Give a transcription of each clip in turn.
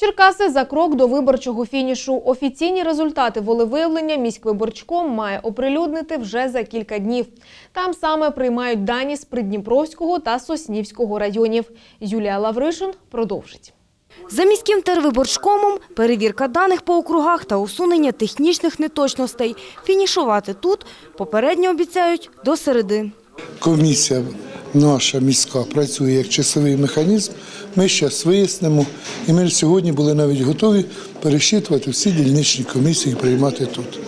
Черкаси за крок до виборчого фінішу. Офіційні результати волевиявлення міськвиборчком має оприлюднити вже за кілька днів. Там саме приймають дані з Придніпровського та Соснівського районів. Юлія Лавришин продовжить. За міським тервиборчкомом перевірка даних по округах та усунення технічних неточностей. Фінішувати тут попередньо обіцяють до середи. комісія наша міська працює як часовий механізм. Ми зараз вияснимо, і ми сьогодні були навіть готові пересчитувати всі дільничні комісії і приймати тут.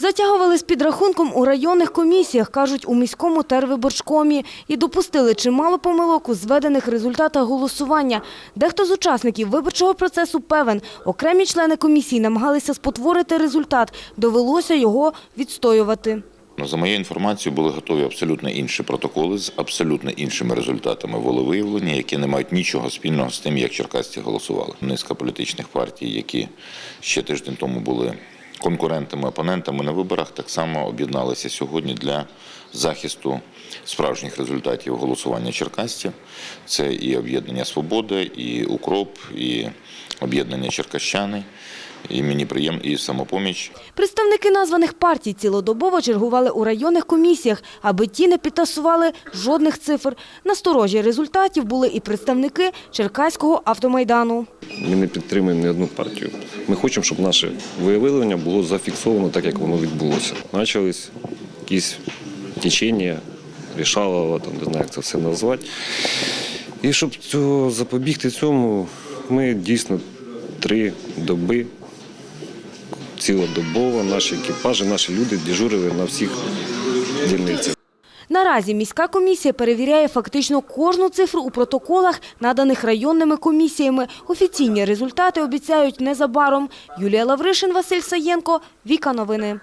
Затягували з підрахунком у районних комісіях, кажуть у міському тервиборчкомі, і допустили чимало помилок у зведених результатах голосування. Дехто з учасників виборчого процесу певен, окремі члени комісії намагалися спотворити результат, довелося його відстоювати. За моєю інформацією, були готові абсолютно інші протоколи з абсолютно іншими результатами волевиявлення, які не мають нічого спільного з тим, як черкасці голосували. Низка політичних партій, які ще тиждень тому були конкурентами, опонентами на виборах, так само об'єдналися сьогодні для захисту справжніх результатів голосування черкасців. Це і об'єднання Свобода, і Укроп, і об'єднання Черкащани, і мені приємно, і самопоміч. Представники названих партій цілодобово чергували у районних комісіях, аби ті не підтасували жодних цифр. Насторожі результатів були і представники Черкаського автомайдану. Ми не підтримуємо ні одну партію. Ми хочемо, щоб наше виявлення було зафіксовано так, як воно відбулося. Почались якісь течення, рішалово, там, не знаю, як це все назвати. І щоб цього, запобігти цьому, ми дійсно три доби цілодобово наші екіпажі, наші люди дежурили на всіх дільницях. Наразі міська комісія перевіряє фактично кожну цифру у протоколах, наданих районними комісіями. Офіційні результати обіцяють незабаром. Юлія Лавришин, Василь Саєнко, Віка Новини.